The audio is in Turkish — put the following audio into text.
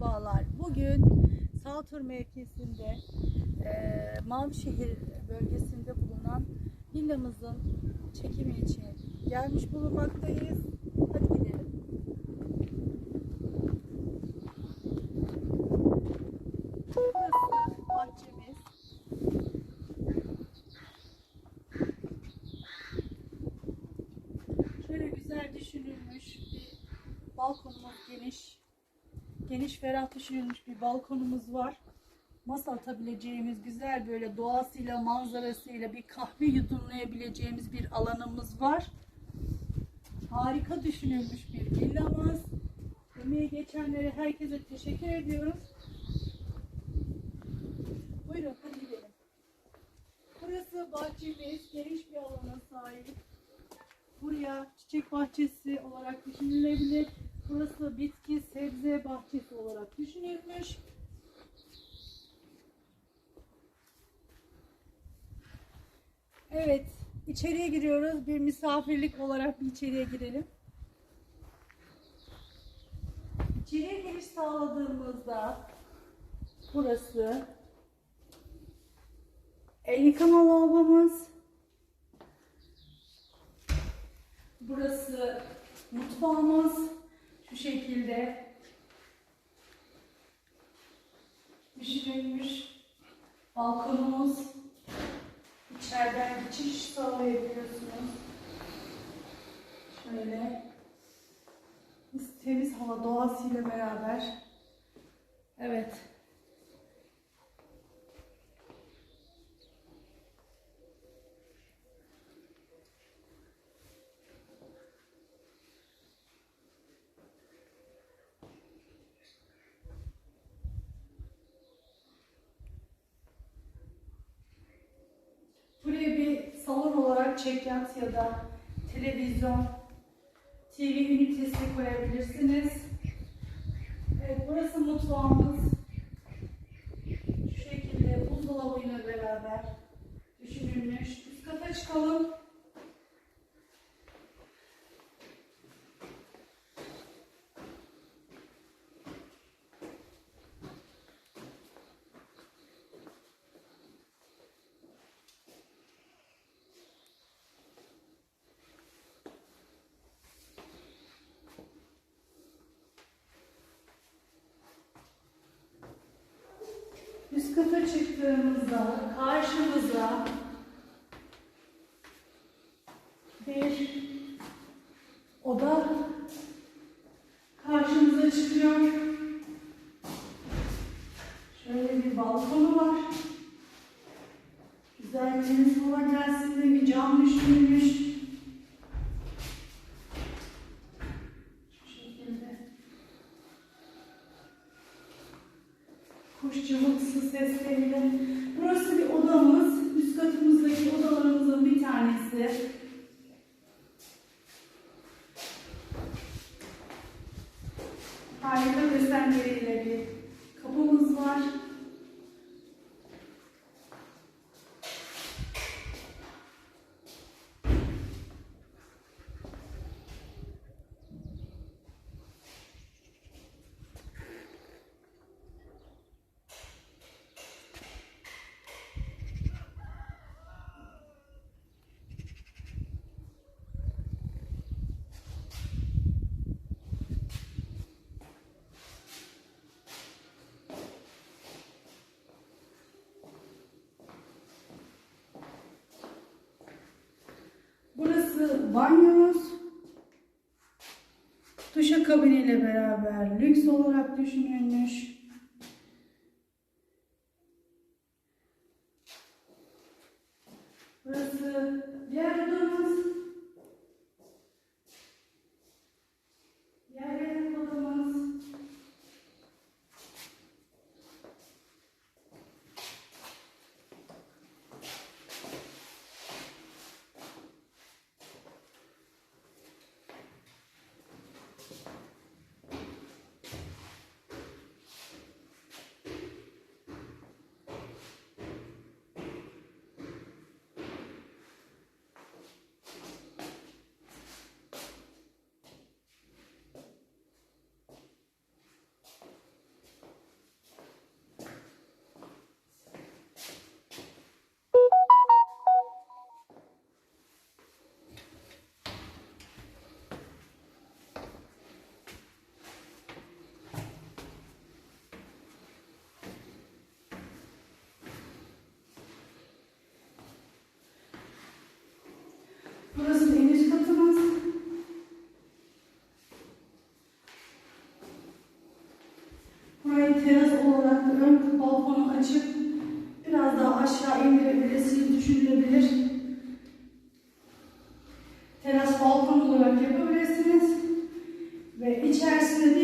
Merhabalar. Bugün Saltur mevkisinde eee Mavişehir bölgesinde bulunan villamızın çekimi için gelmiş bulunmaktayız. Hadi gidelim. Burası bahçemiz. Şöyle güzel düşünülmüş bir balkonumuz geniş. Geniş ferah düşünülmüş bir balkonumuz var. Masa atabileceğimiz güzel böyle doğasıyla manzarasıyla bir kahve yudumlayabileceğimiz bir alanımız var. Harika düşünülmüş bir villamız. Emeği geçenlere herkese teşekkür ediyoruz. Buyurun hadi gidelim. Burası bahçemiz. Geniş bir alana sahip. Buraya çiçek bahçesi olarak düşünülebilir. Burası bitki sebze bahçesi olarak düşünülmüş. Evet, içeriye giriyoruz. Bir misafirlik olarak bir içeriye girelim. İçeriye giriş sağladığımızda burası el yıkama lavabomuz. Burası mutfağımız. Şu şekilde düşünülmüş. Balkonumuz. İçeriden geçiş sağlayabiliyorsunuz. Şöyle temiz hava doğasıyla beraber. Evet. Buraya bir olarak çekyat ya da televizyon, TV ünitesi koyabilirsiniz. Evet, burası mutfağımız. Şu şekilde buzdolabıyla beraber düşünülmüş. Üst kata çıkalım. Üst kata çıktığımızda karşımıza bir oda karşımıza çıkıyor. Şöyle bir balkonu var. Güzel temiz hava gelsin diye bir cam düşünülmüş. Şu şekilde. kuş sesleriyle. Burası bir odamız. Üst katımızdaki odalarımızın bir tanesi. Harika desenleriyle bir kapımız var. Burası banyomuz. Duşakabiniyle beraber lüks olarak düşünülmüş. Burası diğer odamız. Diğer yatak odamız. Burayı teras olarak da ön balkonu açıp biraz daha aşağı indirebilirsiniz, düşünülebilir. Teras balkon olarak yapabilirsiniz. Ve içerisinde